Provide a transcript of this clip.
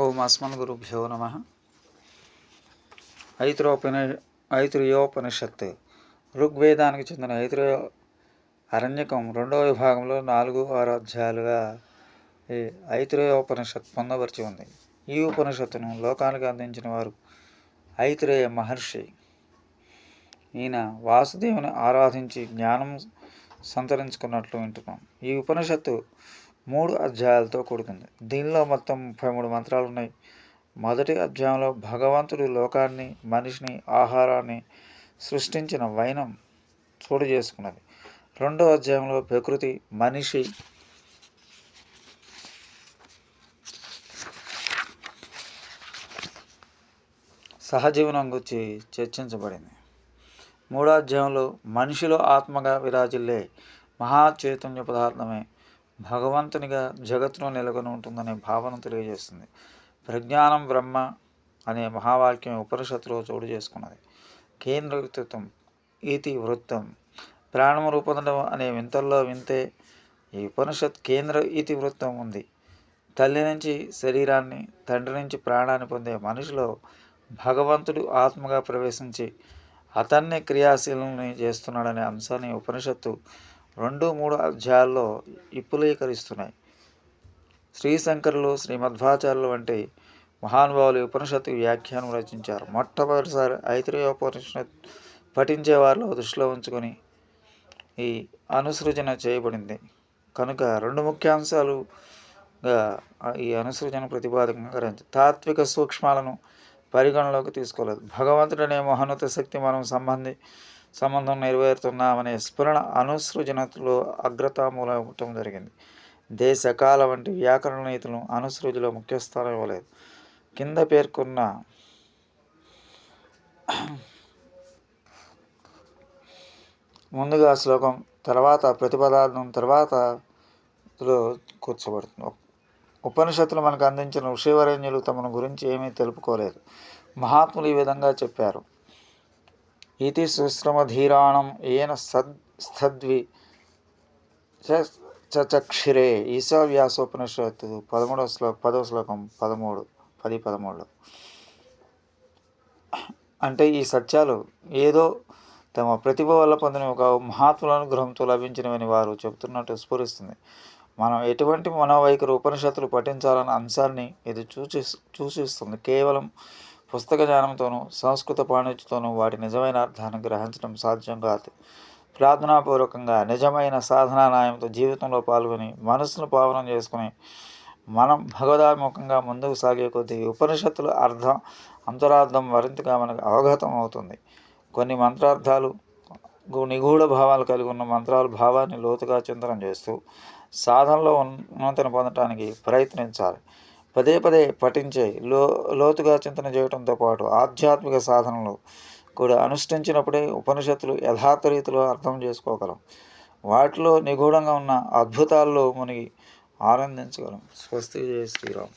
ఓం అస్మద్గురుభ్యో నమ. ఐత్రోపని ఐత్రియోపనిషత్ ఋగ్వేదానికి చెందిన ఐత్రియో అరణ్యకం రెండవ విభాగంలో నాలుగు ఆరు అధ్యాయాలుగా ఈ ఐత్రేయోపనిషత్ పొందవరిచి ఉంది. ఈ ఉపనిషత్తును లోకానికి అందించిన వారు ఐత్రేయ మహర్షి. ఈయన వాసుదేవుని ఆరాధించి జ్ఞానం సంతరించుకున్నట్లు వింటున్నాం. ఈ ఉపనిషత్తు మూడు అధ్యాయాలతో కూడుకుంది. దీనిలో మొత్తం ముప్పై మూడు మంత్రాలు ఉన్నాయి మొదటి అధ్యాయంలో భగవంతుడు లోకాన్ని మనిషిని ఆహారాన్ని సృష్టించిన వైనం చోటు చేసుకున్నది. రెండో అధ్యాయంలో ప్రకృతి మనిషి సహజీవనం గురించి చర్చించబడింది. మూడో అధ్యాయంలో మనిషిలో ఆత్మగా విరాజిల్లే మహా చైతన్య పదార్థమే భగవంతునిగా జగత్తును నెలకొని ఉంటుందనే భావన తెలియజేస్తుంది. ప్రజ్ఞానం బ్రహ్మ అనే మహావాక్యం ఉపనిషత్తులో చోటు చేసుకున్నది. కేంద్ర వ్యక్తిత్వం ఈతి వృత్తం ప్రాణము రూపొందడం అనే వింతల్లో వింతే ఈ ఉపనిషత్ కేంద్ర ఈతి వృత్తం ఉంది. తల్లి నుంచి శరీరాన్ని తండ్రి నుంచి ప్రాణాన్ని పొందే మనిషిలో భగవంతుడు ఆత్మగా ప్రవేశించి అతన్ని క్రియాశీలని చేస్తున్నాడనే అంశాన్ని ఉపనిషత్తు రెండు మూడు అధ్యాయాల్లో ఇప్పులీకరిస్తున్నాయి శ్రీశంకరులు శ్రీమధ్వాచార్యులు వంటి మహానుభావులు ఉపనిషత్తు వ్యాఖ్యానం రచించారు. మొట్టమొదటిసారి ఐతిరేయోపనిషత్ పఠించే వారిలో దృష్టిలో ఉంచుకొని ఈ అనుసృజన చేయబడింది. కనుక రెండు ముఖ్యాంశాలుగా ఈ అనుసృజన ప్రతిపాదకంగా తాత్విక సూక్ష్మాలను పరిగణలోకి తీసుకోలేదు. భగవంతుడనే మహోన్నత శక్తి మనం సంబంధి సంబంధం నెరవేరుతున్నామనే స్ఫురణ అనుసృజనలో ఇవ్వటం జరిగింది. దేశకాల వంటి వ్యాకరణ నీతులను అనుసృజలో ముఖ్య స్థానం ఇవ్వలేదు. కింద పేర్కొన్న ముందుగా శ్లోకం తర్వాత ప్రతిపదార్థం తర్వాత కూర్చోబడుతుంది. ఉపనిషత్తులు మనకు అందించిన ఋషివరేణ్యులు తమను గురించి ఏమీ తెలుపుకోలేదు. మహాత్ములు ఈ విధంగా చెప్పారు. ఇది సుశ్రమధీరాణం ఏన సద్ స్థద్వి చక్షిరే ఈశావ్యాసోపనిషత్తు పదమూడవ శ్లోకం పదవ శ్లోకం పదమూడు పది పదమూడులో అంటే ఈ సత్యాలు ఏదో తమ ప్రతిభ వల్ల పొందిన ఒక మహాత్ముల అనుగ్రహంతో లభించినవని వారు చెబుతున్నట్టు స్ఫురిస్తుంది. మనం ఎటువంటి మనోవైఖరి ఉపనిషత్తులు పఠించాలన్న అంశాన్ని ఇది చూచి సూచిస్తుంది కేవలం పుస్తక జ్ఞానంతోనూ సంస్కృత పాండిత్యతోనూ వాటి నిజమైన అర్థాన్ని గ్రహించడం సాధ్యం కాదు. ప్రార్థనాపూర్వకంగా నిజమైన సాధనా న్యాయంతో జీవితంలో పాల్గొని మనసును పావనం చేసుకుని మనం భగవదాముఖంగా ముందుకు సాగే కొద్దీ ఉపనిషత్తుల అర్థం అంతరార్థం మరింతగా మనకు అవగతం అవుతుంది. కొన్ని మంత్రార్థాలు నిగూఢ భావాలు కలిగి ఉన్న మంత్రాలు భావాన్ని లోతుగా చింతనం చేస్తూ సాధనలో ఉన్నతను పొందటానికి ప్రయత్నించాలి. పదే పదే పఠించే లో లోతుగా చింతన చేయడంతో పాటు ఆధ్యాత్మిక సాధనలు కూడా అనుష్ఠించినప్పుడే ఉపనిషత్తులు యథార్థ రీతిలో అర్థం చేసుకోగలం. వాటిలో నిగూఢంగా ఉన్న అద్భుతాల్లో మునిగి ఆనందించగలం. స్వస్తి జయ శ్రీరామ్.